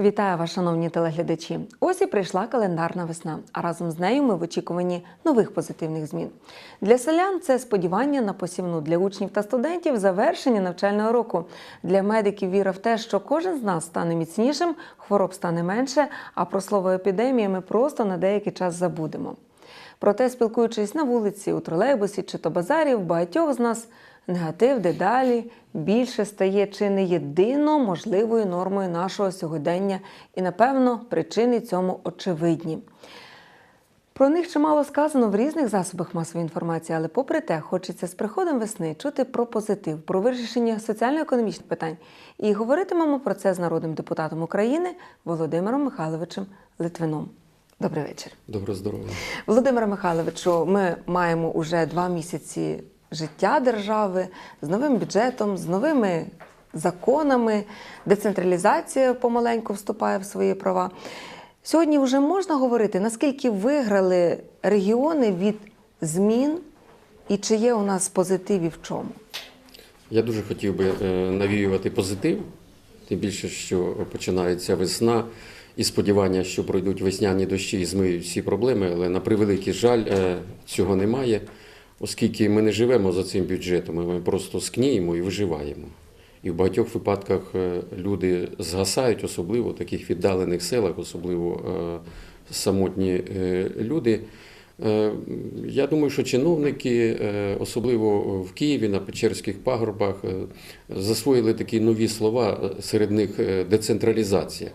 Вітаю вас, шановні телеглядачі. Ось і прийшла календарна весна, а разом з нею ми в очікуванні нових позитивних змін. Для селян це сподівання на посівну для учнів та студентів завершення навчального року. Для медиків віра в те, що кожен з нас стане міцнішим, хвороб стане менше, а про слово епідемія ми просто на деякий час забудемо. Проте, спілкуючись на вулиці, у тролейбусі чи то базарі, в багатьох з нас негатив дедалі більше стає чи не єдино можливою нормою нашого сьогодення, і, напевно, причини цьому очевидні. Про них чимало сказано в різних засобах масової інформації, але попри те, хочеться з приходом весни чути про позитив, про вирішення соціально-економічних питань. І говоритимемо про це з народним депутатом України Володимиром Михайловичем Литвином. Добрий вечір. Доброго здоров'я. Володимире Михайловичу, ми маємо уже два місяці життя держави з новим бюджетом, з новими законами. Децентралізація помаленьку вступає в свої права. Сьогодні вже можна говорити, наскільки виграли регіони від змін і чи є у нас позитив і в чому? Я дуже хотів би е, навіювати позитив, тим більше, що починається весна, і сподівання, що пройдуть весняні дощі і змиють всі проблеми, але на превеликий жаль, е, цього немає, оскільки ми не живемо за цим бюджетом, ми просто скніємо і виживаємо. І в багатьох випадках е, люди згасають, особливо в таких віддалених селах, особливо е, самотні е, люди. Я думаю, що чиновники, особливо в Києві на Печерських пагорбах, засвоїли такі нові слова, серед них децентралізація.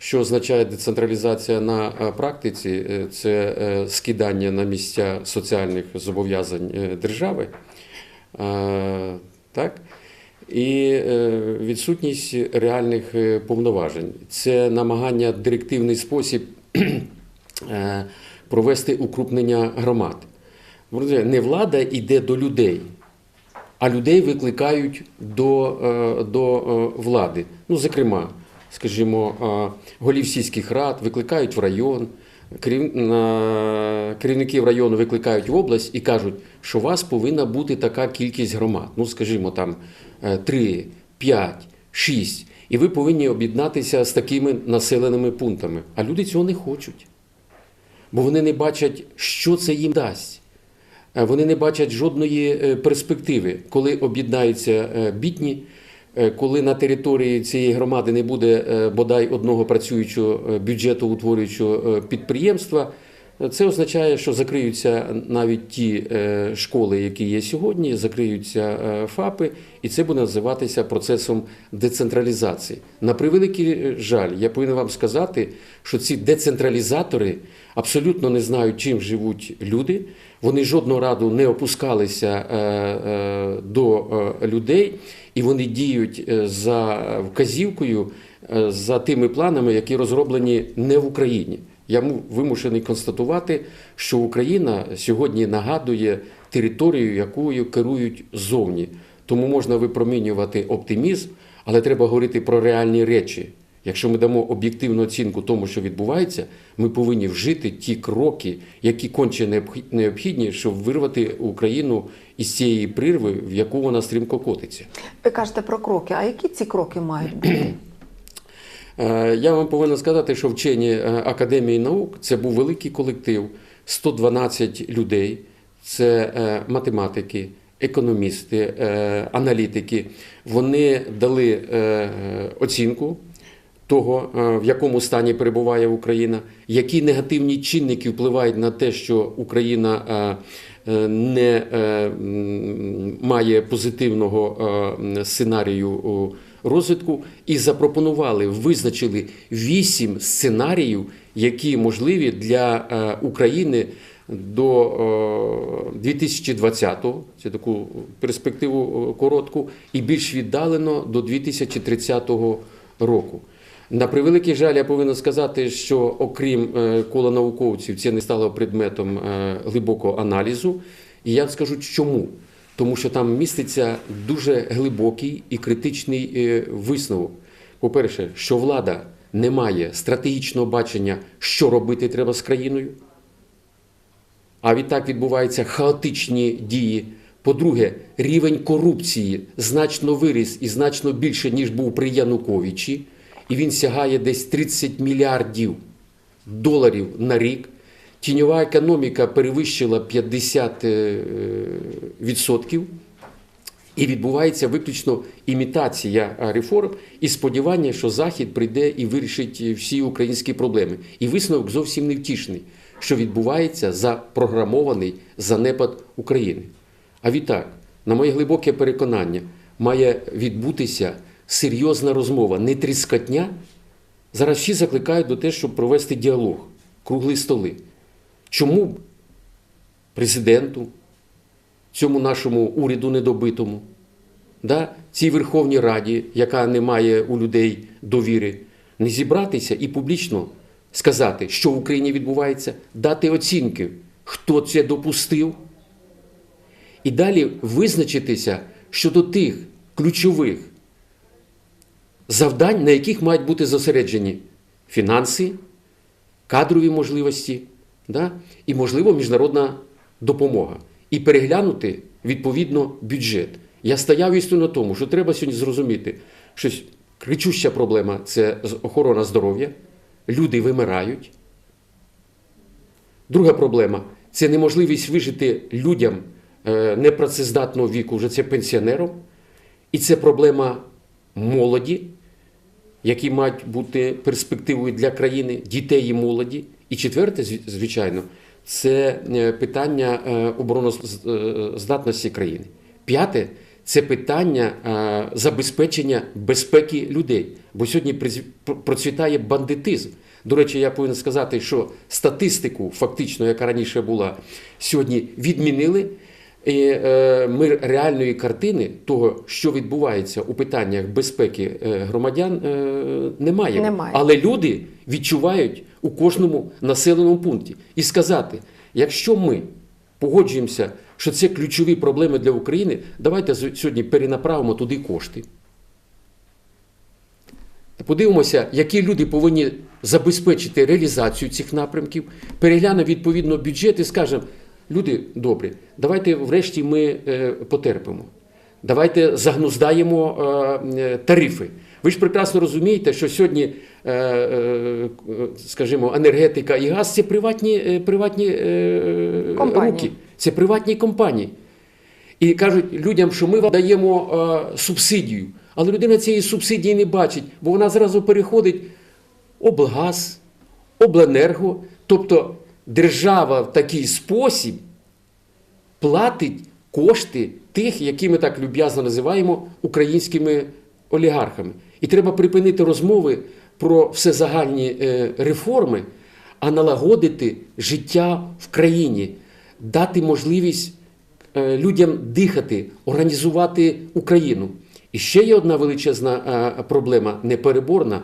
Що означає децентралізація на е, практиці? Е, Це е, скидання на місця соціальних зобов'язань держави. Так? І відсутність реальних повноважень. Це намагання директивний спосіб провести укрупнення громад. Не влада йде до людей, а людей викликають до, до влади. Ну, зокрема, скажімо, голів сільських рад викликають в район, керів- керівників району викликають в область і кажуть, що у вас повинна бути така кількість громад. Ну, скажімо, там 3, 5, 6. І ви повинні об'єднатися з такими населеними пунктами. А люди цього не хочуть. Бо вони не бачать, що це їм дасть. Е, Вони не бачать жодної е, перспективи, коли об'єднаються е, бідні, коли на території цієї громади не буде е, бодай одного працюючого е, бюджетоутворюючого е, підприємства. е, Це означає, що закриються навіть ті е, школи, які є сьогодні, закриються е, ФАПи, і це буде називатися процесом децентралізації. На превеликий е, жаль, я повинен вам сказати, що ці децентралізатори абсолютно не знають, чим живуть люди. Вони жодного раду не опускалися е, е, до е, людей, і вони діють за вказівкою, за тими планами, які розроблені не в Україні. Я му- вимушений констатувати, що Україна сьогодні нагадує територію, якою керують зовні. Тому можна випромінювати оптимізм, але треба говорити про реальні речі. Якщо ми дамо об'єктивну оцінку тому, що відбувається, ми повинні вжити ті кроки, які конче необхі- необхідні, щоб вирвати Україну із цієї прірви, в яку вона стрімко котиться. Ви кажете про кроки. А які ці кроки мають бути? Е, Я вам повинен сказати, що вчені е, Академії наук це був великий колектив, 112 людей, це е, математики, економісти, аналітики. Вони дали оцінку того, е, в якому стані перебуває Україна, які негативні чинники впливають на те, що Україна е, е, не має позитивного сценарію розвитку, і запропонували, визначили вісім сценаріїв, які можливі для України до е, 2020-го, це таку перспективу коротку, і більш віддалено до 2030 року. На превеликий жаль, я повинен сказати, що окрім е, кола науковців, це не стало предметом е, глибокого аналізу. І я скажу чому. Тому що там міститься дуже глибокий і критичний е, висновок. По-перше, що влада не має стратегічного бачення, що робити треба з країною. А відтак відбуваються хаотичні дії. По-друге, рівень корупції значно виріс і значно більше, ніж був при Януковичі. І він сягає десь 30 мільярдів доларів на рік. Тіньова економіка перевищила 50%. е. І відбувається виключно імітація реформ і сподівання, що Захід прийде і вирішить всі українські проблеми. І висновок зовсім не втішний, що відбувається запрограмований занепад України. А відтак, на моє глибоке переконання, має відбутися серйозна розмова, не тріскатня. Зараз всі закликають до те, щоб провести діалог, круглі столи. Чому б президенту, цьому нашому уряду недобитому, да, цій Верховній Раді, яка не має у людей довіри, не зібратися і публічно сказати, що в Україні відбувається, дати оцінки, хто це допустив, і далі визначитися щодо тих ключових завдань, на яких мають бути зосереджені фінанси, кадрові можливості да, і, можливо, міжнародна допомога. І переглянути відповідно бюджет. Я стояв істинно на тому, що треба сьогодні зрозуміти, що кричуща проблема це охорона здоров'я, люди вимирають. Друга проблема це неможливість вижити людям е, непрацездатного віку, вже це пенсіонерам. І це проблема молоді, які мають бути перспективою для країни, дітей і молоді. І четверте, зв- звичайно, це е, питання е, обороноздатності країни. П'яте це питання е, забезпечення безпеки людей. Бо сьогодні процвітає бандитизм. До речі, я повинен сказати, що статистику, фактично, яка раніше була, сьогодні відмінили. І е, ми реальної картини того, що відбувається у питаннях безпеки е, громадян, е, немає. Немає. Але люди відчувають у кожному населеному пункті. І сказати, якщо ми погоджуємося, що це ключові проблеми для України, давайте сьогодні перенаправимо туди кошти. Подивимося, які люди повинні забезпечити реалізацію цих напрямків, переглянемо відповідно бюджет і скажемо, люди добрі, давайте врешті ми е, потерпимо. Давайте загнуздаємо е, е, тарифи. Ви ж прекрасно розумієте, що сьогодні, скажімо, енергетика і газ це приватні, приватні Компанії. руки, це приватні компанії. І кажуть людям, що ми вам даємо субсидію. Але людина цієї субсидії не бачить, бо вона зразу переходить облгаз, обленерго. Тобто держава в такий спосіб платить кошти тих, які ми так люб'язно називаємо українськими олігархами. І треба припинити розмови про всезагальні е, реформи, а налагодити життя в країні, дати можливість е, людям дихати, організувати Україну. І ще є одна величезна е, проблема, непереборна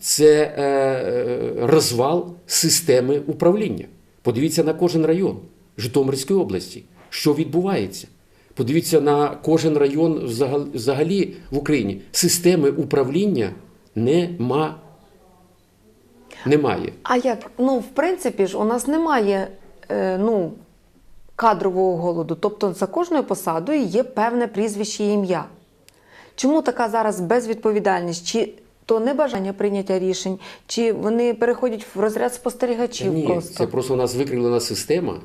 це е, е, розвал системи управління. Подивіться на кожен район Житомирської області, що відбувається. Подивіться на кожен район взагал- взагалі в Україні. Системи управління нема. Немає. А як? Ну, в принципі ж, у нас немає е, ну, кадрового голоду. Тобто за кожною посадою є певне прізвище і ім'я. Чому така зараз безвідповідальність? Чи то небажання прийняття рішень, чи вони переходять в розряд спостерігачів Ні, просто? це просто у нас викривлена система.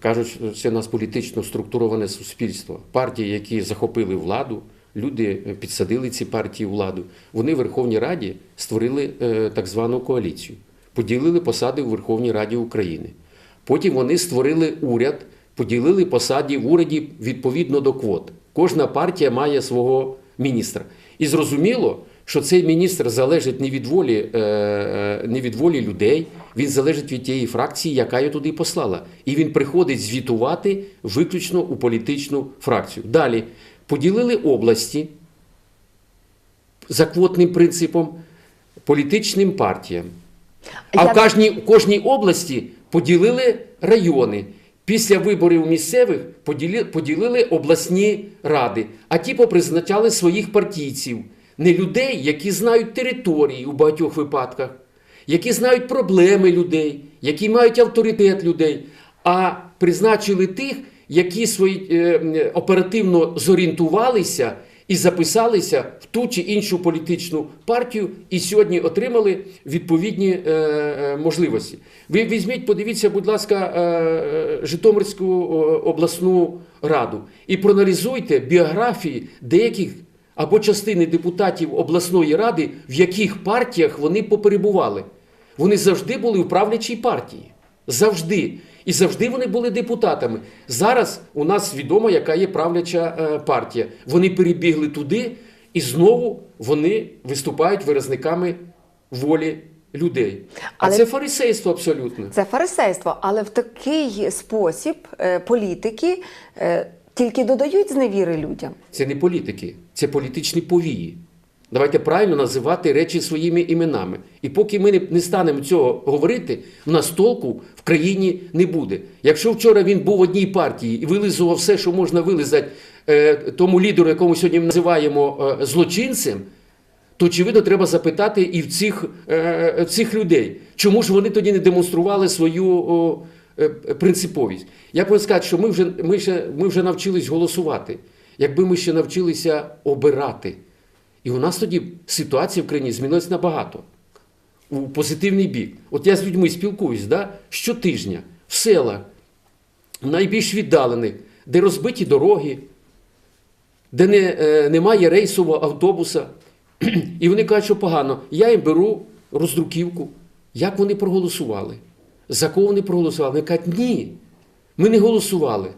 Кажуть, що це у нас політично структуроване суспільство. Партії, які захопили владу, люди е, підсадили ці партії владу. Вони в Верховній Раді створили е, так звану коаліцію, поділили посади у Верховній Раді України. Потім вони створили уряд, поділили посади в уряді відповідно до квот. Кожна партія має свого міністра. І зрозуміло, що цей міністр залежить не від волі, е, е, не від волі людей, він залежить від тієї фракції, яка його туди послала. І він приходить звітувати виключно у політичну фракцію. Далі поділили області за квотним принципом політичним партіям. А в кожній, в кожній області поділили райони. Після виборів місцевих поділи, поділили обласні ради, а ті попризначали своїх партійців, не людей, які знають території у багатьох випадках, які знають проблеми людей, які мають авторитет людей, а призначили тих, які свої, е, оперативно зорієнтувалися і записалися в ту чи іншу політичну партію, і сьогодні отримали відповідні е, е, можливості. Ви візьміть, подивіться, будь ласка, е, е, Житомирську обласну раду і проаналізуйте біографії деяких або частини депутатів обласної ради, в яких партіях вони поперебували. Вони завжди були в правлячій партії. Завжди. І завжди вони були депутатами. Зараз у нас відомо, яка є правляча е, партія. Вони перебігли туди, і знову вони виступають виразниками волі людей. А Але- це фарисейство абсолютно. Це фарисейство, але в такий спосіб е, політики е, тільки додають зневіри людям. Це не політики, це політичні повії. Давайте правильно називати речі своїми іменами. І поки ми не, не станемо цього говорити, у нас толку в країні не буде. Якщо вчора він був в одній партії і вилизував все, що можна вилизати е, тому лідеру, якому сьогодні ми називаємо е, злочинцем, то очевидно треба запитати і в цих, е, в цих людей, чому ж вони тоді не демонстрували свою принциповість. Я повинен сказати, що ми вже, ми, ще, ми вже навчились голосувати, якби ми ще навчилися обирати. І у нас тоді ситуація в країні змінилась набагато у позитивний бік. От я з людьми спілкуюсь да, щотижня в селах, найбільш віддалених, де розбиті дороги, де не, е, немає рейсового автобуса. І вони кажуть, що погано. Я їм беру роздруківку. Як вони проголосували? За кого вони проголосували? Вони кажуть, ні, ми не голосували.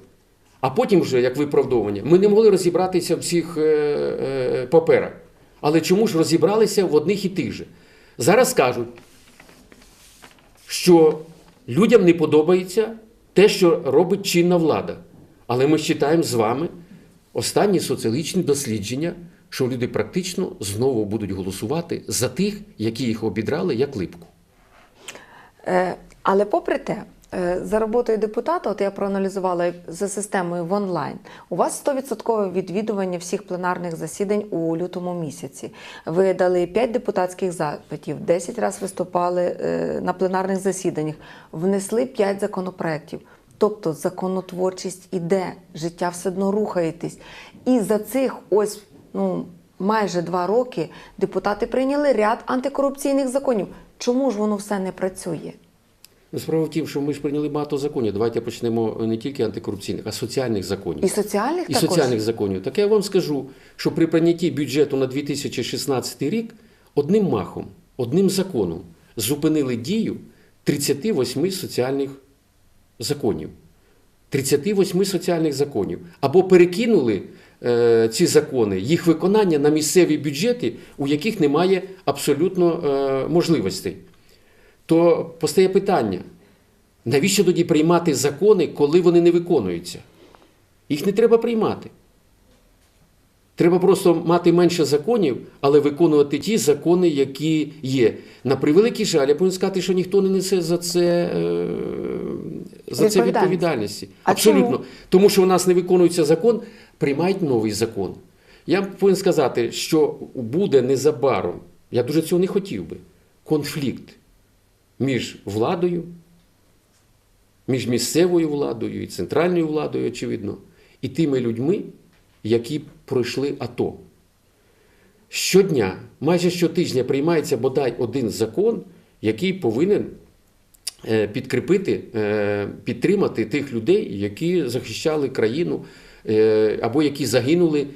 А потім вже, як виправдовування, ми не могли розібратися в цих е, е, паперах. Але чому ж розібралися в одних і тих же? Зараз кажуть, що людям не подобається те, що робить чинна влада. Але ми читаємо з вами останні соціологічні дослідження, що люди практично знову будуть голосувати за тих, які їх обідрали як липку. Але попри те, е, за роботою депутата, от я проаналізувала за системою в онлайн. У вас 100% відвідування всіх пленарних засідань у лютому місяці. Ви дали 5 депутатських запитів, 10 разів виступали е, на пленарних засіданнях, внесли 5 законопроєктів. Тобто законотворчість іде, життя все одно рухаєтесь. І за цих ось ну, майже два роки депутати прийняли ряд антикорупційних законів. Чому ж воно все не працює? Справа в тім, що ми ж прийняли багато законів. Давайте почнемо не тільки антикорупційних, а соціальних законів. І соціальних І також? соціальних законів. Так я вам скажу, що при прийнятті бюджету на 2016 рік одним махом, одним законом зупинили дію 38 соціальних законів. 38 соціальних законів. Або перекинули е, ці закони, їх виконання на місцеві бюджети, у яких немає абсолютно е, можливостей. То постає питання: навіщо тоді приймати закони, коли вони не виконуються? Їх не треба приймати. Треба просто мати менше законів, але виконувати ті закони, які є. На превеликий жаль, я повинен сказати, що ніхто не несе за це, е, за це відповідальності. А Абсолютно. чому? Тому що у нас не виконується закон, приймають новий закон. Я повинен сказати, що буде незабаром, я дуже цього не хотів би, конфлікт між владою, між місцевою владою і центральною владою, очевидно, і тими людьми, які пройшли АТО. Щодня, майже щотижня приймається бодай один закон, який повинен е, підкріпити, е, підтримати тих людей, які захищали країну е, або які загинули,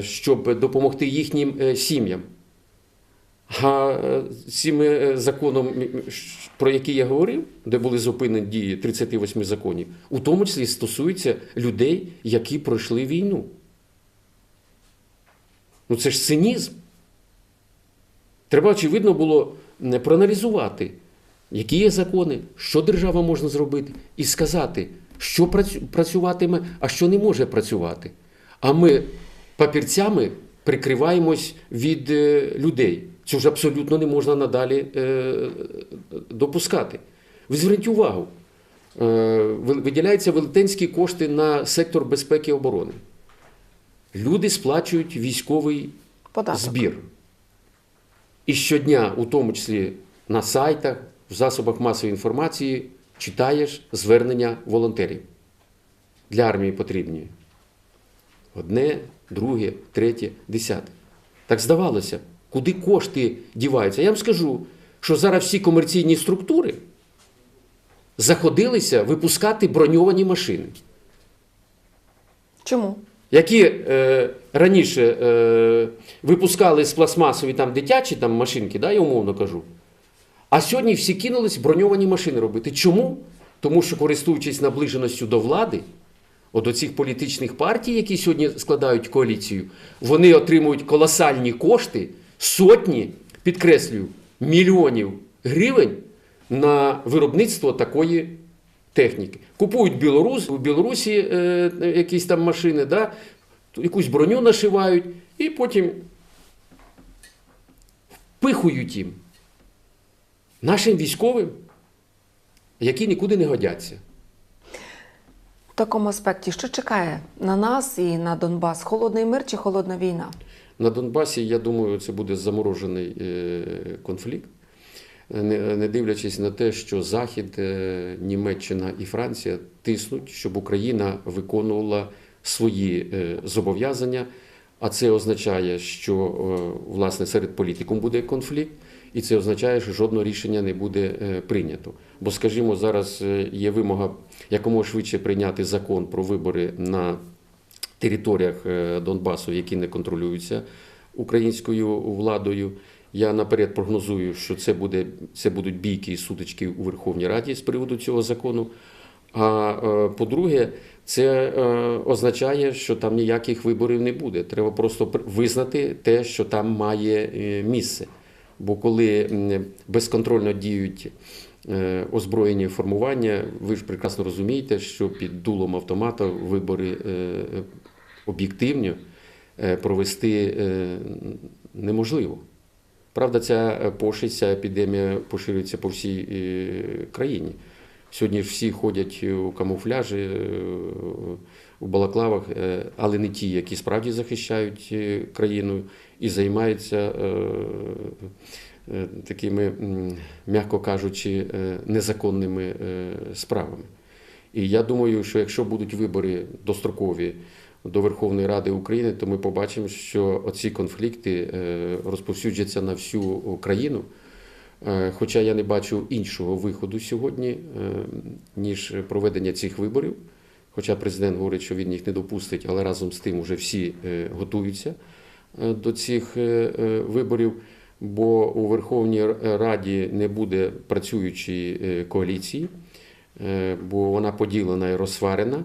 щоб допомогти їхнім сім'ям. А е, цим е, законом, про який я говорив, де були зупинені дії 38 законів, у тому числі стосується людей, які пройшли війну. Ну це ж цинізм. Треба, очевидно, було м, проаналізувати, які є закони, що держава може зробити, і сказати, що працюватиме, а що не може працювати. А ми папірцями прикриваємось від е, людей. Це ж абсолютно не можна надалі е, допускати. Ви зверніть увагу, е, виділяються велетенські кошти на сектор безпеки і оборони. Люди сплачують військовий Податок. збір. І щодня, у тому числі на сайтах, в засобах масової інформації, читаєш звернення волонтерів. Для армії потрібні одне, друге, третє, десяте. Так здавалося, куди кошти діваються. Я вам скажу, що зараз всі комерційні структури заходилися випускати броньовані машини Чому? які е, раніше е, випускали з пластмасові там дитячі там, машинки, да, я умовно кажу. А сьогодні всі кинулись броньовані машини робити. Чому? Тому що, користуючись наближеністю до влади, от до цих політичних партій, які сьогодні складають коаліцію, вони отримують колосальні кошти, сотні, підкреслюю, мільйонів гривень на виробництво такої техніки. Купують Білорус, у Білорусі е, якісь там машини, да, якусь броню нашивають і потім впихують їм нашим військовим, які нікуди не годяться. В такому аспекті, що чекає на нас і на Донбас? Холодний мир чи холодна війна? На Донбасі, я думаю, це буде заморожений е, конфлікт, не, дивлячись на те, що Захід, е, Німеччина і Франція тиснуть, щоб Україна виконувала свої е, зобов'язання. А це означає, що власне серед політикум буде конфлікт, і це означає, що жодного рішення не буде прийнято. Бо, скажімо, зараз є вимога якомога швидше прийняти закон про вибори на територіях е, Донбасу, які не контролюються українською владою. Я наперед прогнозую, що це, буде, це будуть бійки і сутички у Верховній Раді з приводу цього закону. А е, по-друге, це е, означає, що там ніяких виборів не буде. Треба просто пр- визнати те, що там має місце. Бо коли безконтрольно діють озброєні формування, ви ж прекрасно розумієте, що під дулом автомата вибори об'єктивно е, провести е, неможливо. Правда, ця е, пошесть, ця епідемія поширюється по всій країні. Сьогодні всі ходять у камуфляжі, у балаклавах, але не ті, які справді захищають країну і займаються такими, м'яко кажучи, незаконними справами. І я думаю, що якщо будуть вибори дострокові до Верховної Ради України, то ми побачимо, що оці конфлікти е, розповсюджаться на всю країну. Е, Хоча я не бачу іншого виходу сьогодні, е, ніж проведення цих виборів. Хоча президент говорить, що він їх не допустить, але разом з тим вже всі готуються до цих виборів. Бо у Верховній Раді не буде працюючої коаліції, бо вона поділена і розсварена.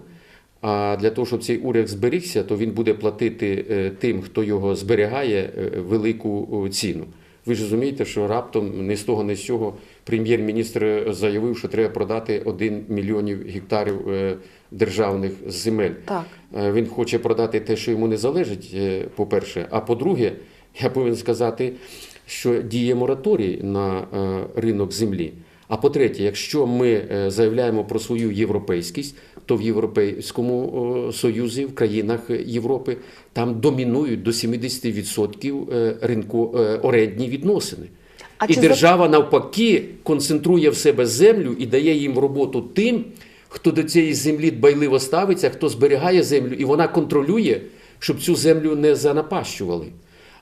А для того, щоб цей уряд зберігся, то він буде платити е, тим, хто його зберігає, е, велику ціну. Ви ж розумієте, що раптом не з того, не з цього прем'єр-міністр заявив, що треба продати 1 мільйонів гектарів е, державних земель. Так. Е, Він хоче продати те, що йому не залежить, е, по-перше. А по-друге, я повинен сказати, що діє мораторій на е, ринок землі. А по-третє, якщо ми е, заявляємо про свою європейськість, то в Європейському Союзі, в країнах Європи, там домінують до 70% е, ринку е, орендні відносини. А і чи за- держава навпаки концентрує в себе землю і дає їм роботу тим, хто до цієї землі дбайливо ставиться, хто зберігає землю, і вона контролює, щоб цю землю не занапащували.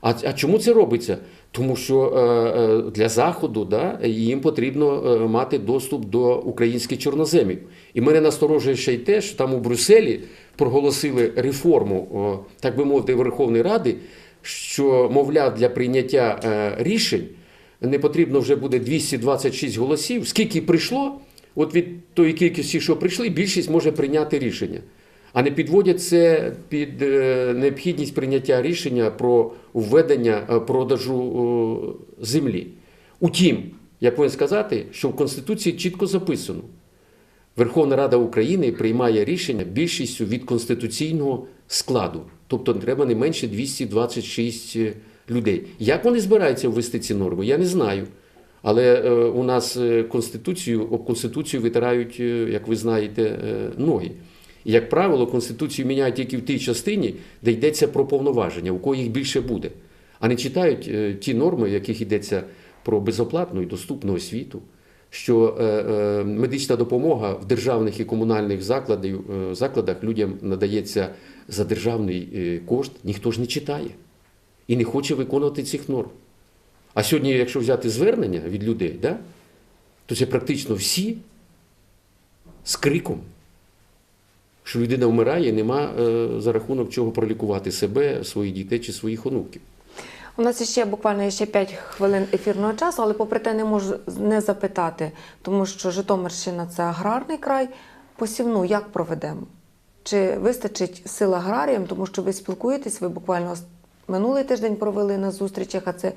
А, а чому це робиться? Тому що е, е, для Заходу да, їм потрібно е, мати доступ до українських чорноземів. І мене насторожує ще й те, що там у Брюсселі проголосили реформу, о, так би мовити, Верховної Ради, що, мовляв, для прийняття е, рішень не потрібно вже буде 226 голосів. Скільки прийшло, от від тої кількості, що прийшли, більшість може прийняти рішення. А не підводять це під е, необхідність прийняття рішення про введення е, продажу землі. Утім, я повинен сказати, що в Конституції чітко записано: Верховна Рада України приймає рішення більшістю від конституційного складу. Тобто треба не менше 226 людей. Як вони збираються ввести ці норми, я не знаю. Але е, у нас е, конституцію об конституцію витирають, е, як ви знаєте, е, ноги. Як правило, конституцію міняють тільки в тій частині, де йдеться про повноваження, у кого їх більше буде. А не читають е, ті норми, в яких йдеться про безоплатну і доступну освіту, що е, е, медична допомога в державних і комунальних закладах людям надається за державний кошт, ніхто ж не читає і не хоче виконувати цих норм. А сьогодні, якщо взяти звернення від людей, да, то це практично всі з криком, що людина вмирає, нема е, за рахунок чого пролікувати себе, своїх дітей чи своїх онуків. У нас ще буквально ще 5 хвилин ефірного часу, але попри те не можу не запитати, тому що Житомирщина це аграрний край. Посівну як проведемо? Чи вистачить сил аграріям, тому що ви спілкуєтесь, ви буквально минулий тиждень провели на зустрічах, а це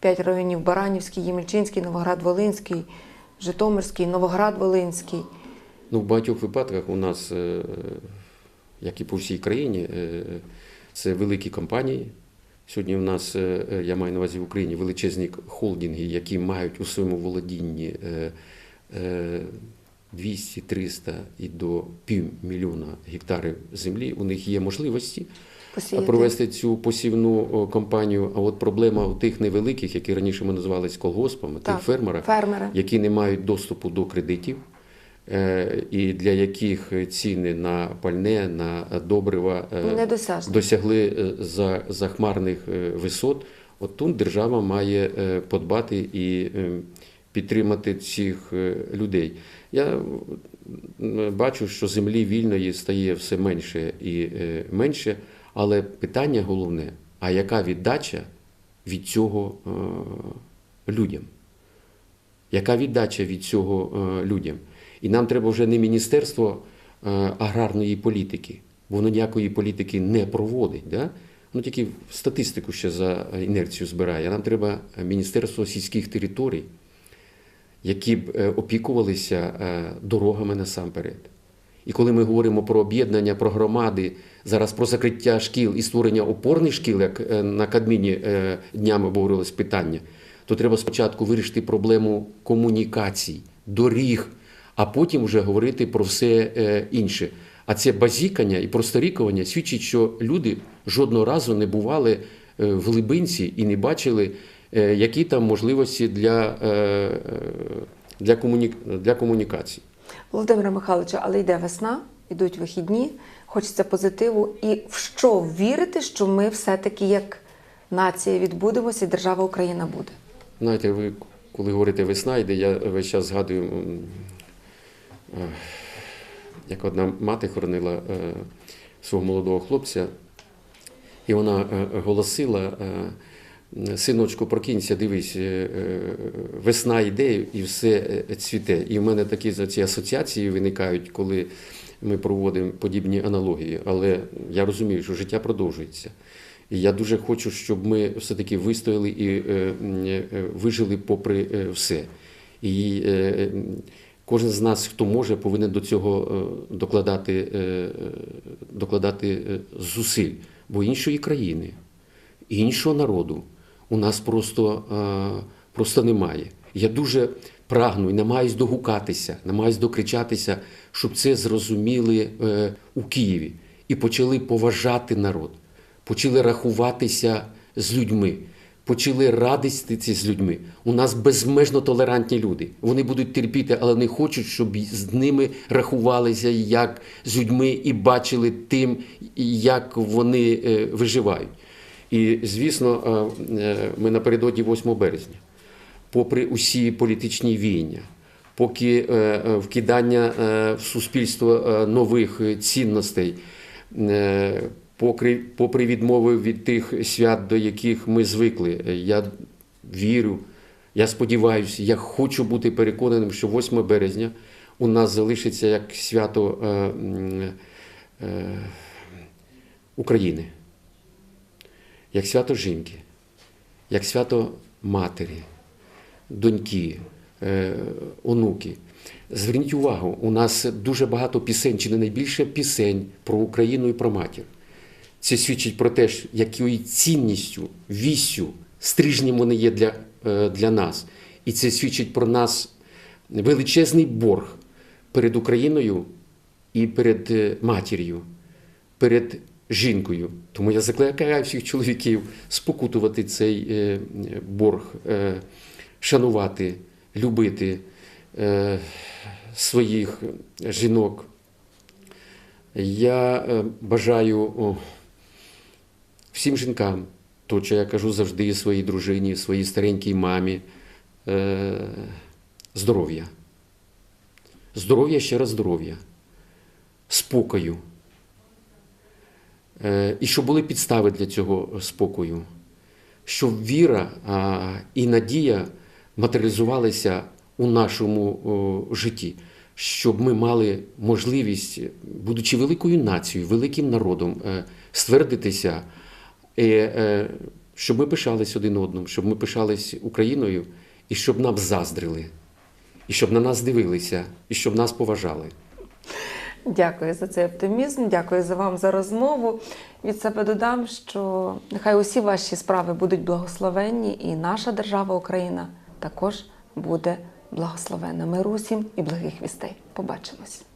5 районів Баранівський, Ємельчинський, Новоград-Волинський, Житомирський, Новоград-Волинський. Ну, в багатьох випадках у нас, е, як і по всій країні, е, це великі компанії. Сьогодні у нас, е, я маю на увазі в Україні, величезні холдинги, які мають у своєму володінні е, е, 200, 300 і до півмільйона гектарів землі. У них є можливості Посіяти. провести цю посівну кампанію. А от проблема у тих невеликих, які раніше ми називались колгоспами, Так, тих фермерах, фермери. які не мають доступу до кредитів, і для яких ціни на пальне, на добрива е, досягли е, за захмарних е, висот. От тут держава має е, подбати і е, підтримати цих е, людей. Я бачу, що землі вільної стає все менше і е, менше, але питання головне: а яка віддача від цього е, людям? Яка віддача від цього е, людям? І нам треба вже не Міністерство е, аграрної політики, воно ніякої політики не проводить. Да? Ну тільки статистику ще за інерцію збирає. Нам треба Міністерство сільських територій, які б е, опікувалися е, дорогами насамперед. І коли ми говоримо про об'єднання, про громади, зараз про закриття шкіл і створення опорних шкіл, як на Кадміні днями обговорилось питання, то треба спочатку вирішити проблему комунікацій, доріг, а потім вже говорити про все е, інше. А це базікання і просторікування свідчить, що люди жодного разу не бували е, в глибинці і не бачили, е, які там можливості для, для, комуні... для комунікації. Володимире Михайловичу, але йде весна, йдуть вихідні, хочеться позитиву. І в що вірити, що ми все-таки як нація відбудемося і держава Україна буде? Знаєте, ви коли говорите весна йде, я весь час згадую, як одна мати хоронила е, свого молодого хлопця, і вона е, голосила. е, Синочку, прокинься, дивись, е, е, весна йде і все е, цвіте. І в мене такі ці асоціації виникають, коли ми проводимо подібні аналогії. Але я розумію, що життя продовжується. І я дуже хочу, щоб ми все-таки вистояли і е, е, вижили попри е, все. І е, е, кожен з нас, хто може, повинен до цього е, докладати, е, е, докладати зусиль. Бо іншої країни, іншого народу у нас просто, просто немає. Я дуже прагну і намагаюсь догукатися, намагаюсь докричатися, щоб це зрозуміли у Києві і почали поважати народ, почали рахуватися з людьми, почали радитися з людьми. У нас безмежно толерантні люди. Вони будуть терпіти, але не хочуть, щоб з ними рахувалися як з людьми і бачили тим, як вони е, виживають. І, звісно, е, е, ми напередодні 8 березня, попри усі політичні війня, поки вкидання в суспільство нових цінностей, попри, відмови від тих свят, до яких ми звикли, е, я вірю, я сподіваюся, я хочу бути переконаним, що 8 березня у нас залишиться як свято е, е, України як свято жінки, як свято матері, доньки, е, онуки. Зверніть увагу, у нас дуже багато пісень, чи не найбільше пісень про Україну і про матір. Це свідчить про те, якою цінністю, віссю, стрижнем вони є для, е, для нас. І це свідчить про нас величезний борг перед Україною і перед е, матір'ю, перед жінкою. Тому я закликаю всіх чоловіків спокутувати цей е, борг, шанувати, любити, своїх жінок. Я бажаю всім жінкам, то, що я кажу завжди своїй дружині, своїй старенькій мамі, е, здоров'я. Здоров'я, ще раз здоров'я, спокою. Е, І щоб були підстави для цього спокою, щоб віра а, і надія матеріалізувалися у нашому о, житті, щоб ми мали можливість, будучи великою нацією, великим народом, е, ствердитися, е, е, щоб ми пишались один одним, щоб ми пишались Україною і щоб нам заздрили, і щоб на нас дивилися, і щоб нас поважали. Дякую за цей оптимізм, дякую за вам за розмову. Від себе додам, що нехай усі ваші справи будуть благословенні, і наша держава Україна також буде благословенна. Миру усім і благих вістей. Побачимось.